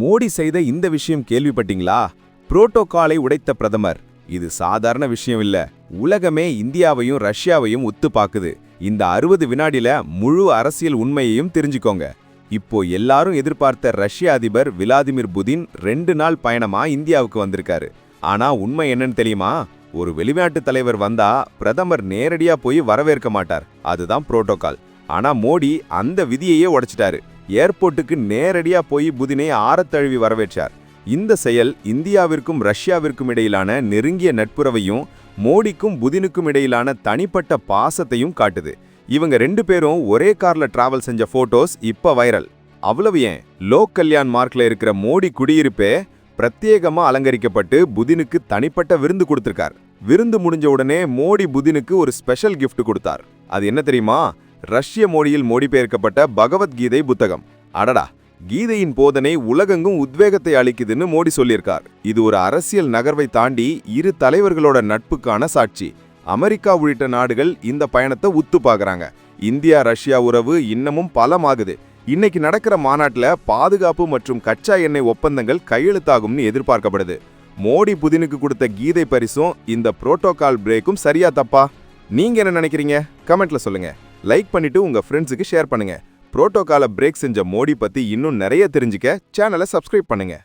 மோடி செய்த இந்த விஷயம் கேள்விப்பட்டீங்களா? புரோட்டோகாலை உடைத்த பிரதமர். இது சாதாரண விஷயம் இல்ல. உலகமே இந்தியாவையும் ரஷ்யாவையும் ஒத்து பாக்குது இந்த அறுபது வினாடியில முழு அரசியல் உண்மையையும் தெரிஞ்சுக்கோங்க. இப்போ எல்லாரும் எதிர்பார்த்த ரஷ்ய அதிபர் விளாதிமிர் புதின் ரெண்டு நாள் பயணமா இந்தியாவுக்கு வந்திருக்காரு. ஆனா உண்மை என்னன்னு தெரியுமா? ஒரு வெளிநாட்டு தலைவர் வந்தா பிரதமர் நேரடியா போய் வரவேற்க மாட்டார். அதுதான் புரோட்டோகால். ஆனா மோடி அந்த விதியையே உடைச்சிட்டாரு. ஏர்போர்ட்டுக்கு நேரடியா போய் புதினை ஆரத்தழுவி வரவேற்றார். இந்த செயல் இந்தியாவிற்கும் ரஷ்யாவிற்கும் இடையிலான நெருங்கிய நட்புறவையும் மோடிக்கும் புதினுக்கும் இடையிலான தனிப்பட்ட பாசத்தையும் காட்டுது. இவங்க ரெண்டு பேரும் ஒரே கார்ல டிராவல் செஞ்ச போட்டோஸ் இப்ப வைரல் அவ்வளவு ஏன்? லோக் கல்யாண் மார்க்ல இருக்கிற மோடி குடியிருப்பே பிரத்யேகமா அலங்கரிக்கப்பட்டு புதினுக்கு தனிப்பட்ட விருந்து கொடுத்திருக்கார். விருந்து முடிஞ்ச உடனே மோடி புதினுக்கு ஒரு ஸ்பெஷல் கிஃப்ட் கொடுத்தார். அது என்ன தெரியுமா? ரஷ்ய மொழியில் மொழிபெயர்க்கப்பட்ட பகவத்கீதை புத்தகம். அடடா கீதையின் போதனை உலகெங்கும் உத்வேகத்தை அளிக்குதுன்னு மோடி சொல்லியிருக்கார். இது ஒரு அரசியல் நகர்வை தாண்டி இரு தலைவர்களோட நட்புக்கான சாட்சி. அமெரிக்கா உள்ளிட்ட நாடுகள் இந்த பயணத்தை உத்து பார்க்குறாங்க. இந்தியா ரஷ்யா உறவு இன்னமும் பலமாகுது. இன்னைக்கு நடக்கிற மாநாட்டில் பாதுகாப்பு மற்றும் கச்சா எண்ணெய் ஒப்பந்தங்கள் கையெழுத்தாகும்னு எதிர்பார்க்கப்படுது. மோடி புதினுக்கு கொடுத்த கீதை பரிசும் இந்த புரோட்டோகால் பிரேக்கும் சரியா தப்பா? நீங்க என்ன நினைக்கிறீங்க? கமெண்ட்ல சொல்லுங்க. லைக் பண்ணிட்டு உங்க ஃப்ரெண்ட்ஸுக்கு ஷேர் பண்ணுங்க. புரோட்டோகாலை பிரேக் செஞ்ச மோடி பத்தி இன்னும் நிறைய தெரிஞ்சுக்க சேனலை சப்ஸ்கிரைப் பண்ணுங்க.